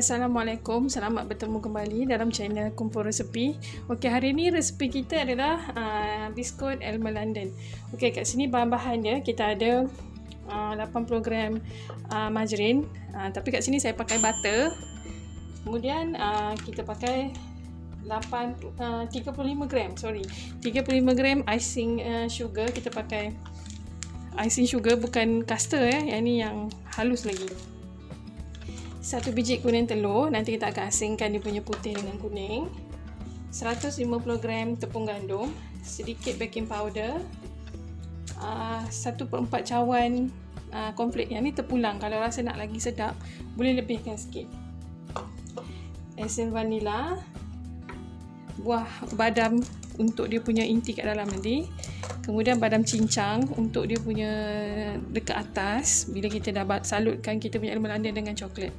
Assalamualaikum. Selamat bertemu kembali dalam channel Kumpul Resepi. Okey, hari ini resepi kita adalah uh, biskut Elmer London. Okey, kat sini bahan-bahan dia kita ada uh, 80 gram uh, margarin. Uh, tapi kat sini saya pakai butter. Kemudian uh, kita pakai 8 uh, 35 gram, sorry. 35 gram icing uh, sugar. Kita pakai icing sugar bukan caster ya. Yang ni yang halus lagi satu biji kuning telur nanti kita akan asingkan dia punya putih dengan kuning. 150 gram tepung gandum sedikit baking powder uh, 1 per 4 cawan uh, cornflake. Yang ni terpulang. Kalau rasa nak lagi sedap boleh lebihkan sikit. Esen vanila buah badam untuk dia punya inti kat dalam nanti Kemudian badam cincang untuk dia punya dekat atas bila kita dah salutkan kita punya elemen London dengan coklat.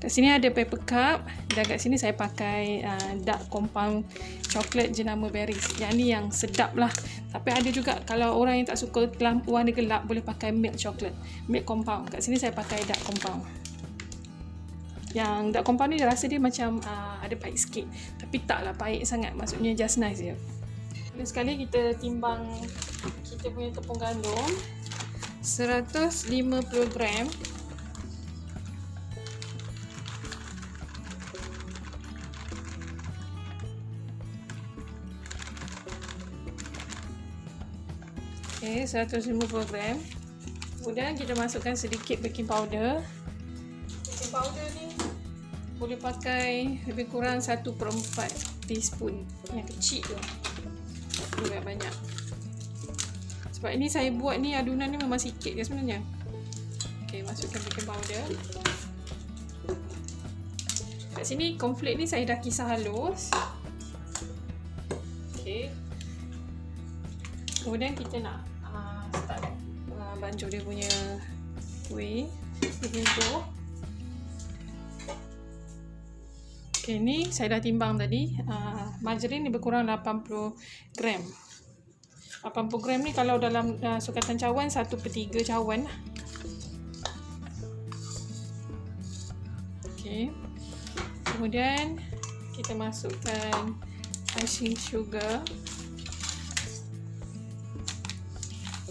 Kat sini ada paper cup dan kat sini saya pakai uh, dark compound coklat jenama berries. Yang ni yang sedap lah. Tapi ada juga kalau orang yang tak suka warna gelap boleh pakai milk coklat. Milk compound. Kat sini saya pakai dark compound. Yang dark compound ni rasa dia macam uh, ada pahit sikit. Tapi taklah pahit sangat. Maksudnya just nice je. Mula sekali kita timbang kita punya tepung gandum 150 gram Okay, 150 gram Kemudian kita masukkan sedikit baking powder Baking powder boleh pakai lebih kurang 1 per 4 teaspoon. Yang kecil tu. Juga banyak. Sebab ini saya buat ni adunan ni memang sikit je sebenarnya. Ok masukkan baking powder kat sini cornflake ni saya dah kisar halus. Ok kemudian kita nak uh, start uh, bancuh dia punya kuih dia dough Okay, ni saya dah timbang tadi. Uh, margarin ni berkurang 80 gram. 80 gram ni kalau dalam uh, sukatan cawan 1 per 3 cawan lah. Okay. Kemudian kita masukkan icing sugar.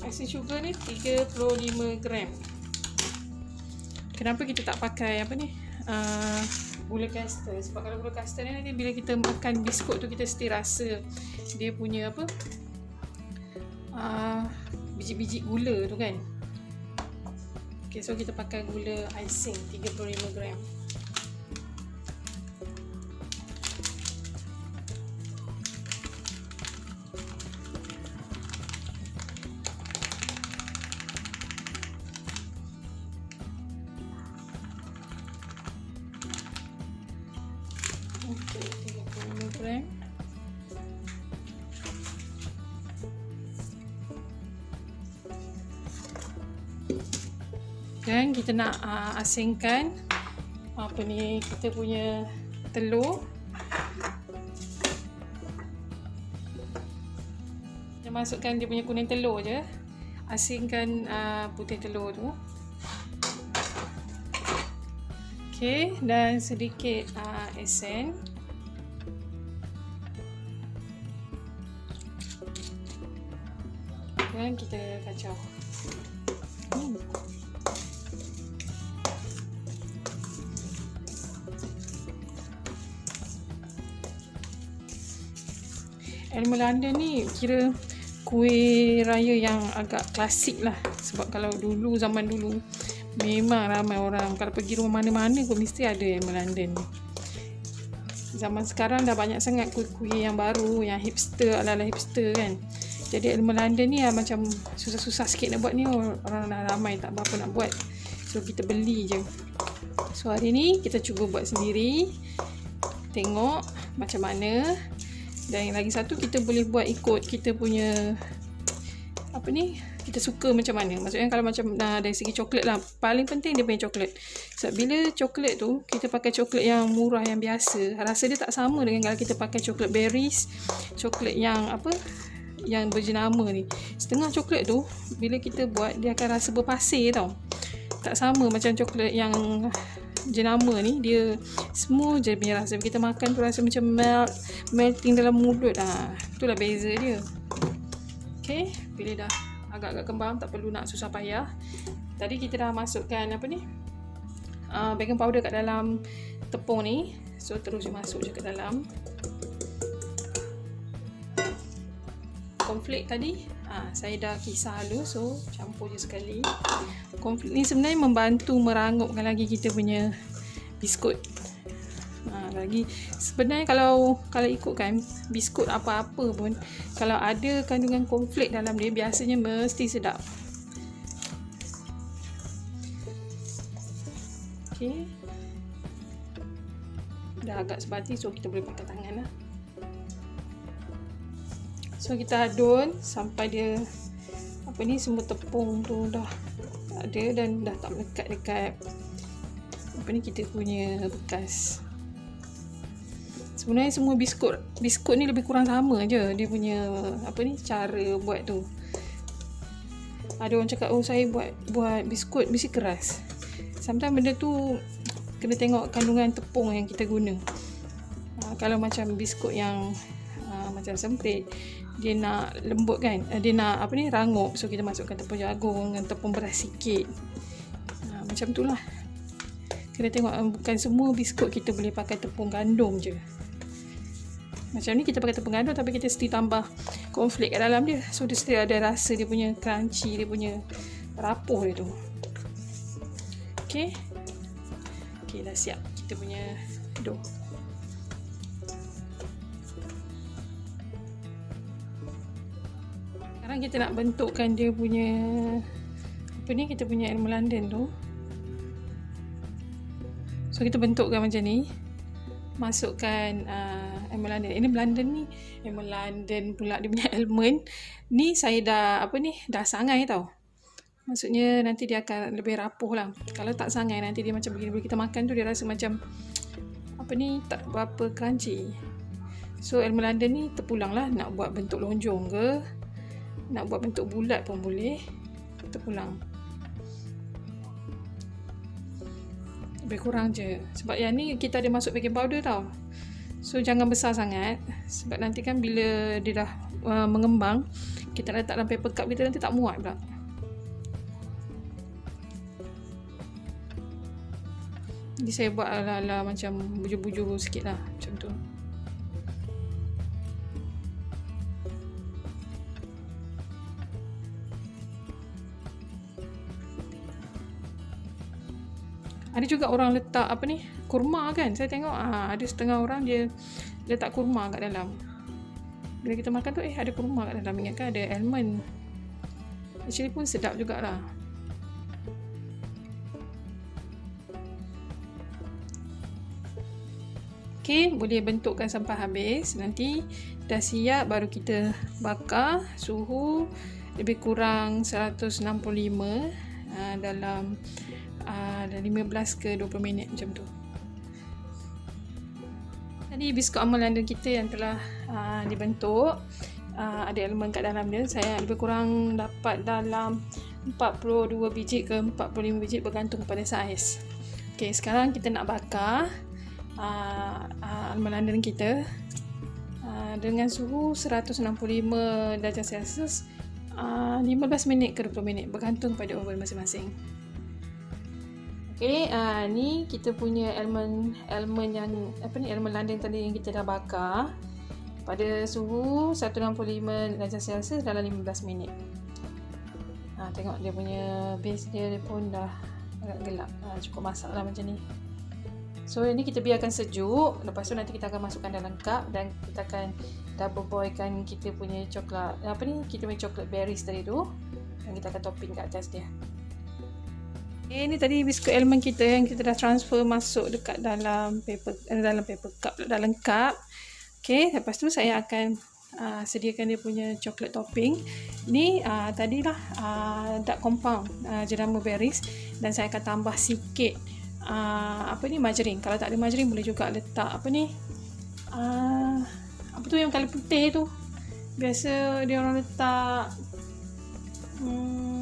Icing sugar ni 35 gram. Kenapa kita tak pakai apa ni? Uh, gula caster. Sebab kalau gula caster ni nanti bila kita makan biskut tu kita mesti rasa dia punya apa uh, biji-biji gula tu kan. Ok so kita pakai gula icing 35 gram Dan kita nak uh, asingkan apa ni kita punya telur. Kita masukkan dia punya kuning telur je. Asingkan uh, putih telur tu. Okey, dan sedikit uh, esen. Dan kita kacau. Hmm. Elmer London ni kira kuih raya yang agak klasik lah. Sebab kalau dulu zaman dulu memang ramai orang kalau pergi rumah mana-mana pun mesti ada Elmer London ni. Zaman sekarang dah banyak sangat kuih-kuih yang baru yang hipster ala-ala hipster kan. Jadi Elmer London ni lah macam susah-susah sikit nak buat ni orang dah ramai tak berapa nak buat. So kita beli je. So hari ni kita cuba buat sendiri. Tengok macam mana dan lagi satu kita boleh buat ikut kita punya apa ni kita suka macam mana. Maksudnya kalau macam nah, dari segi coklat lah paling penting dia punya coklat. Sebab bila coklat tu kita pakai coklat yang murah yang biasa rasa dia tak sama dengan kalau kita pakai coklat berries coklat yang apa yang berjenama ni. Setengah coklat tu bila kita buat dia akan rasa berpasir tau. Tak sama macam coklat yang jenama ni dia semua je punya rasa. Kita makan tu rasa macam melt melting dalam mulut. Ah itulah beza dia. Okey bila dah. Agak-agak kembang tak perlu nak susah payah. Tadi kita dah masukkan apa ni? Uh, baking powder kat dalam tepung ni. So terus masuk je ke dalam konflik tadi ha, saya dah kisar halus so campur je sekali konflik ni sebenarnya membantu merangupkan lagi kita punya biskut ha, lagi sebenarnya kalau kalau ikutkan biskut apa-apa pun kalau ada kandungan konflik dalam dia biasanya mesti sedap Okay. Dah agak sebati so kita boleh pakai tangan lah. So kita adun sampai dia apa ni semua tepung tu dah ada dan dah tak melekat dekat apa ni kita punya bekas. Sebenarnya semua biskut biskut ni lebih kurang sama je dia punya apa ni cara buat tu. Ada orang cakap oh saya buat buat biskut mesti keras. Sometimes benda tu kena tengok kandungan tepung yang kita guna. Ha, kalau macam biskut yang macam sempit dia nak lembut kan? Uh, dia nak apa ni rangup so kita masukkan tepung jagung dengan tepung beras sikit. Uh, macam tu lah. Kena tengok um, bukan semua biskut kita boleh pakai tepung gandum je. Macam ni kita pakai tepung gandum tapi kita mesti tambah konflik kat dalam dia. So dia mesti ada rasa dia punya crunchy dia punya rapuh dia tu. Ok ok dah siap kita punya dough sekarang kita nak bentukkan dia punya apa ni kita punya ilmu London tu. So kita bentukkan macam ni. Masukkan uh, ilmu London ini London ni ilmu London pula dia punya element. Ni saya dah apa ni dah sangai tau. Maksudnya nanti dia akan lebih rapuh lah. Kalau tak sangai nanti dia macam begini. Bila kita makan tu dia rasa macam apa ni tak berapa crunchy. So ilmu London ni terpulang lah nak buat bentuk lonjong ke nak buat bentuk bulat pun boleh. Kita pulang. Lebih kurang je. Sebab yang ni kita ada masuk baking powder tau. So jangan besar sangat. Sebab nanti kan bila dia dah uh, mengembang kita letak dalam paper cup kita nanti tak muat pula. Jadi saya buat ala-ala macam bujur-bujur sikit lah macam tu ada juga orang letak apa ni kurma kan. Saya tengok ah ada setengah orang dia letak kurma kat dalam. Bila kita makan tu eh ada kurma kat dalam. Ingatkan ada almond. Actually pun sedap jugalah. Okay, boleh bentukkan sampai habis. Nanti dah siap baru kita bakar suhu lebih kurang 165 uh, dalam uh, 15 ke 20 minit macam tu. Tadi biskut amal London kita yang telah uh, dibentuk uh, ada elemen kat dalam dia saya lebih kurang dapat dalam 42 biji ke 45 biji bergantung kepada saiz. Ok sekarang kita nak bakar uh, uh, London kita. Uh, dengan suhu 165 darjah celsius uh, 15 minit ke 20 minit bergantung pada oven masing-masing Okay, uh, ni kita punya elemen elemen yang apa ni elemen London tadi yang kita dah bakar pada suhu 165 darjah Celsius dalam 15 minit. Ha, tengok dia punya base dia pun dah agak gelap. Ha, cukup masak lah macam ni. So ini kita biarkan sejuk. Lepas tu nanti kita akan masukkan dalam cup dan kita akan double boilkan kita punya coklat. Apa ni? Kita punya coklat berries tadi tu. Dan kita akan topping kat atas dia. Okay, ni tadi biskut elemen kita yang kita dah transfer masuk dekat dalam paper eh, dalam paper cup dalam cup. Okay, lepas tu saya akan uh, sediakan dia punya chocolate topping. Ni uh, tadilah uh, dark compound uh, jenama berries dan saya akan tambah sikit uh, apa ni margarine. Kalau tak ada margarine boleh juga letak apa ni uh, apa tu yang kalau putih tu. Biasa dia orang letak hmm,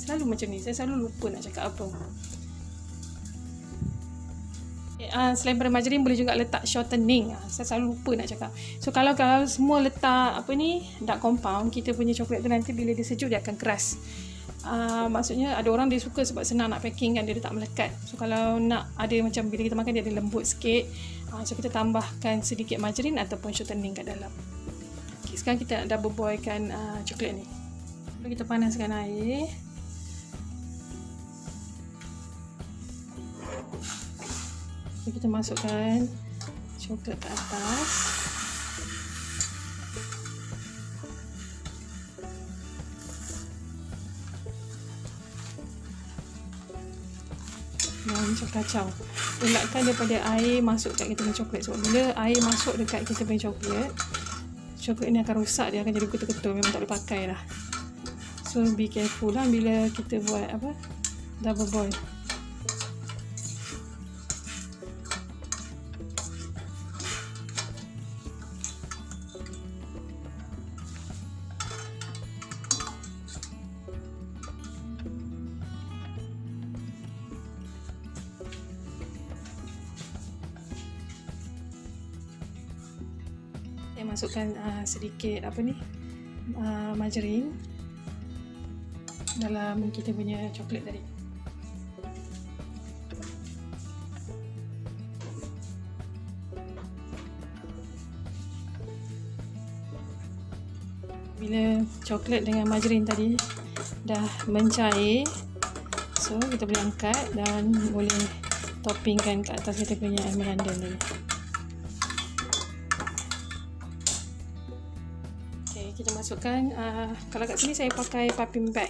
Selalu macam ni. Saya selalu lupa nak cakap apa. Uh, selain pada margarin boleh juga letak shortening. Uh, saya selalu lupa nak cakap. So kalau kalau semua letak apa ni dark compound, kita punya coklat tu nanti bila dia sejuk dia akan keras. Uh, maksudnya ada orang dia suka sebab senang nak packing kan dia letak melekat. So kalau nak ada macam bila kita makan dia ada lembut sikit. Uh, so kita tambahkan sedikit margarin ataupun shortening kat dalam. Okay, sekarang kita nak double boilkan uh, coklat ni. Lalu kita panaskan air. So, kita masukkan coklat ke atas. Macam kacau. Elakkan daripada air masuk kat kita punya coklat. Sebab bila air masuk dekat kita punya coklat, coklat ni akan rosak. Dia akan jadi ketul-ketul. Memang tak boleh pakai lah. So, be careful lah bila kita buat apa double boil. Saya masukkan uh, sedikit apa ni uh, margarin dalam kita punya coklat tadi. Bila coklat dengan margarin tadi dah mencair so kita boleh angkat dan boleh toppingkan ke atas kita punya almond london kita masukkan uh, kalau kat sini saya pakai piping bag.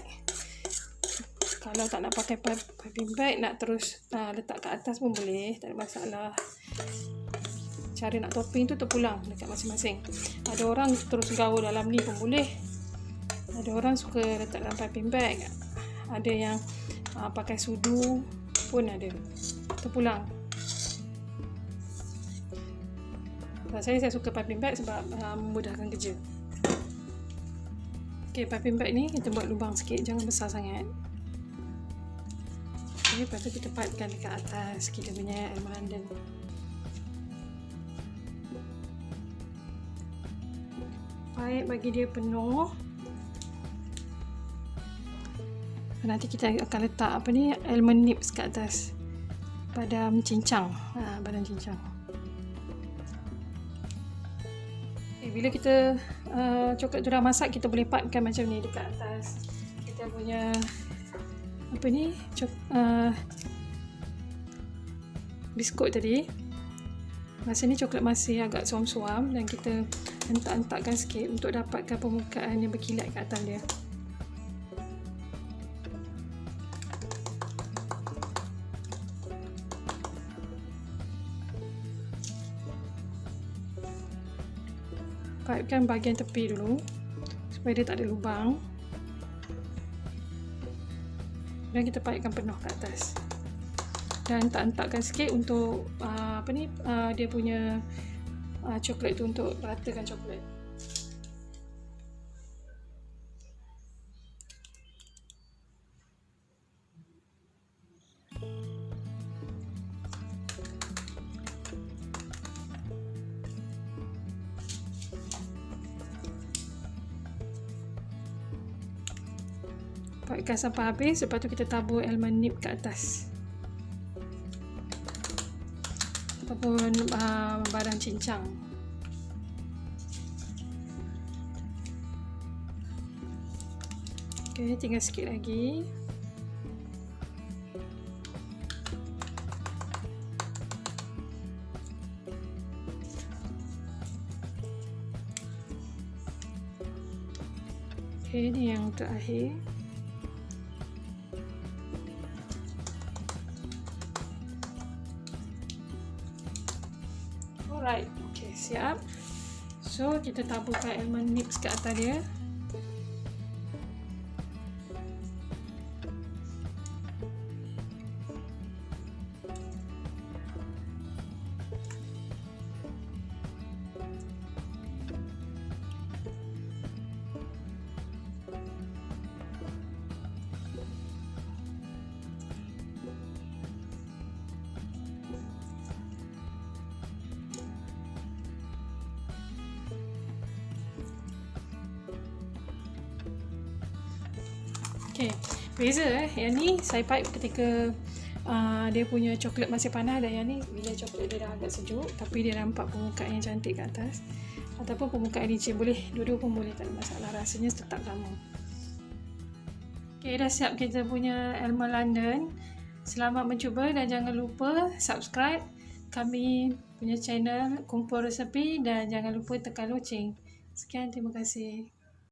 Kalau tak nak pakai piping bag nak terus uh, letak kat atas pun boleh tak ada masalah. Cara nak topping tu terpulang dekat masing-masing. Ada orang terus gaul dalam ni pun boleh. Ada orang suka letak dalam piping bag. Ada yang uh, pakai sudu pun ada. Terpulang. Saya saya suka piping bag sebab uh, memudahkan kerja Okay, piping bag ni kita buat lubang sikit, jangan besar sangat. Okay, lepas tu kita pipekan dekat atas kita punya almond london. Pipe bagi dia penuh. Nanti kita akan letak apa ni almond nips kat atas. Padam cincang. Ha, badan cincang. Bila kita uh, coklat tu dah masak kita boleh pipekan macam ni dekat atas. Kita punya apa ni cok, uh, biskut tadi. Masa ni coklat masih agak suam-suam dan kita hentak-hentakkan sikit untuk dapatkan permukaan yang berkilat kat atas dia pipekan bahagian tepi dulu supaya dia tak ada lubang. Dan kita pipekan penuh ke atas. Dan tak-takkan sikit untuk uh, apa ni uh, dia punya uh, coklat tu untuk ratakan coklat pakai sampai habis lepas tu kita tabur almond nib kat atas. Ataupun uh, barang cincang. Ok tinggal sikit lagi. Ok ni yang terakhir So, kita taburkan almond mix ke atas dia. Okay, beza eh. Yang ni saya pipe ketika uh, dia punya coklat masih panas dan yang ni bila coklat dia dah agak sejuk tapi dia nampak permukaan yang cantik kat atas ataupun permukaan licin boleh dua-dua pun boleh tak ada masalah rasanya tetap sama Okay, dah siap kita punya Elma London. Selamat mencuba dan jangan lupa subscribe kami punya channel Kumpul Resepi dan jangan lupa tekan loceng. Sekian, terima kasih.